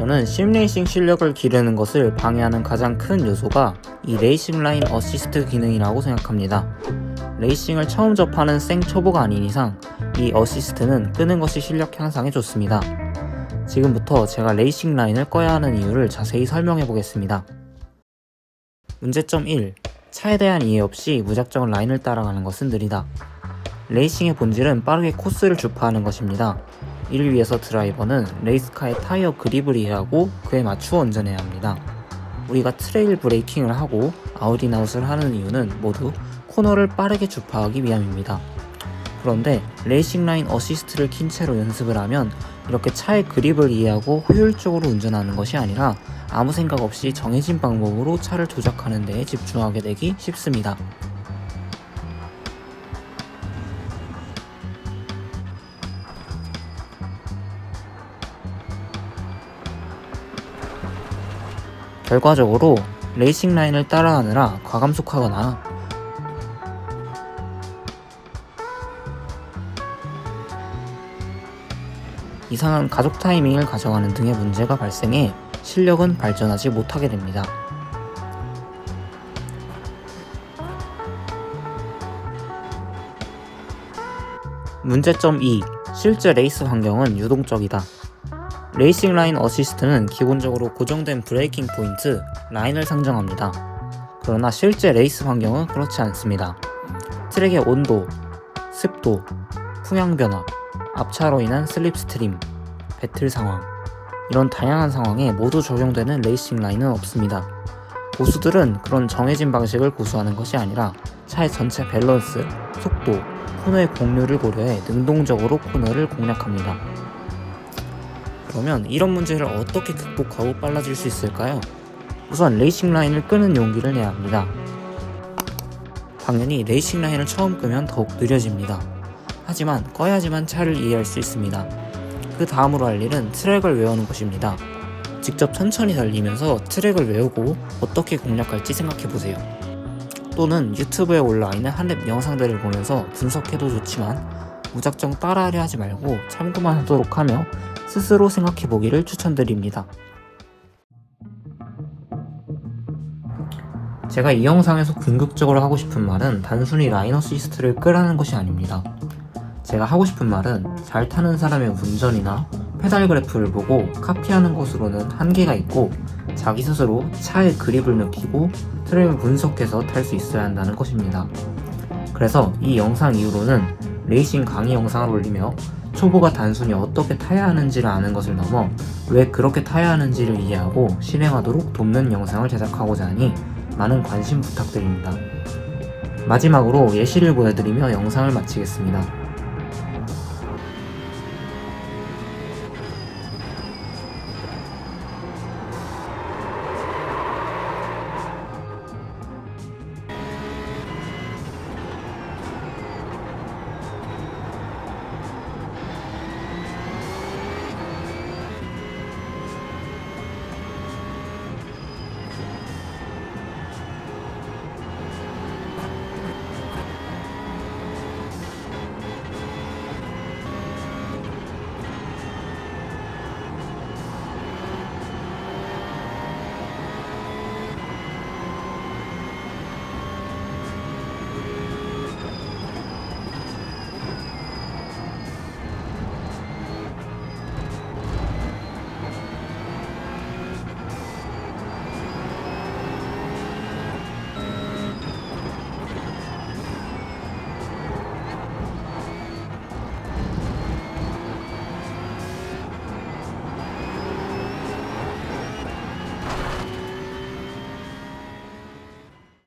저는 심레이싱 실력을 기르는 것을 방해하는 가장 큰 요소가 이 레이싱 라인 어시스트 기능이라고 생각합니다. 레이싱을 처음 접하는 생 초보가 아닌 이상 이 어시스트는 끄는 것이 실력 향상에 좋습니다. 지금부터 제가 레이싱 라인을 꺼야 하는 이유를 자세히 설명해 보겠습니다. 문제점 1. 차에 대한 이해 없이 무작정 라인을 따라가는 것은 느리다. 레이싱의 본질은 빠르게 코스를 주파하는 것입니다. 이를 위해서 드라이버는 레이스카의 타이어 그립을 이해하고 그에 맞추어 운전해야 합니다. 우리가 트레일 브레이킹을 하고 아웃인아웃을 하는 이유는 모두 코너를 빠르게 주파하기 위함입니다. 그런데 레이싱 라인 어시스트를 킨 채로 연습을 하면 이렇게 차의 그립을 이해하고 효율적으로 운전하는 것이 아니라 아무 생각 없이 정해진 방법으로 차를 조작하는 데에 집중하게 되기 쉽습니다. 결과적으로 레이싱 라인을 따라하느라 과감속하거나 이상한 가족 타이밍을 가져가는 등의 문제가 발생해 실력은 발전하지 못하게 됩니다. 문제점 2. 실제 레이스 환경은 유동적이다. 레이싱 라인 어시스트는 기본적으로 고정된 브레이킹 포인트, 라인을 상정합니다. 그러나 실제 레이스 환경은 그렇지 않습니다. 트랙의 온도, 습도, 풍향 변화, 앞차로 인한 슬립 스트림, 배틀 상황, 이런 다양한 상황에 모두 적용되는 레이싱 라인은 없습니다. 고수들은 그런 정해진 방식을 고수하는 것이 아니라 차의 전체 밸런스, 속도, 코너의 공률을 고려해 능동적으로 코너를 공략합니다. 그러면 이런 문제를 어떻게 극복하고 빨라질 수 있을까요? 우선 레이싱 라인을 끄는 용기를 내야 합니다. 당연히 레이싱 라인을 처음 끄면 더욱 느려집니다. 하지만 꺼야지만 차를 이해할 수 있습니다. 그 다음으로 할 일은 트랙을 외우는 것입니다. 직접 천천히 달리면서 트랙을 외우고 어떻게 공략할지 생각해 보세요. 또는 유튜브에 올라와 있는 한랩 영상들을 보면서 분석해도 좋지만 무작정 따라하려 하지 말고 참고만 하도록 하며 스스로 생각해 보기를 추천드립니다. 제가 이 영상에서 궁극적으로 하고 싶은 말은 단순히 라인 어시스트를 끄라는 것이 아닙니다. 제가 하고 싶은 말은 잘 타는 사람의 운전이나 페달 그래프를 보고 카피하는 것으로는 한계가 있고 자기 스스로 차의 그립을 느끼고 트랙을 분석해서 탈 수 있어야 한다는 것입니다. 그래서 이 영상 이후로는 레이싱 강의 영상을 올리며 초보가 단순히 어떻게 타야 하는지를 아는 것을 넘어 왜 그렇게 타야 하는지를 이해하고 실행하도록 돕는 영상을 제작하고자 하니 많은 관심 부탁드립니다. 마지막으로 예시를 보여드리며 영상을 마치겠습니다.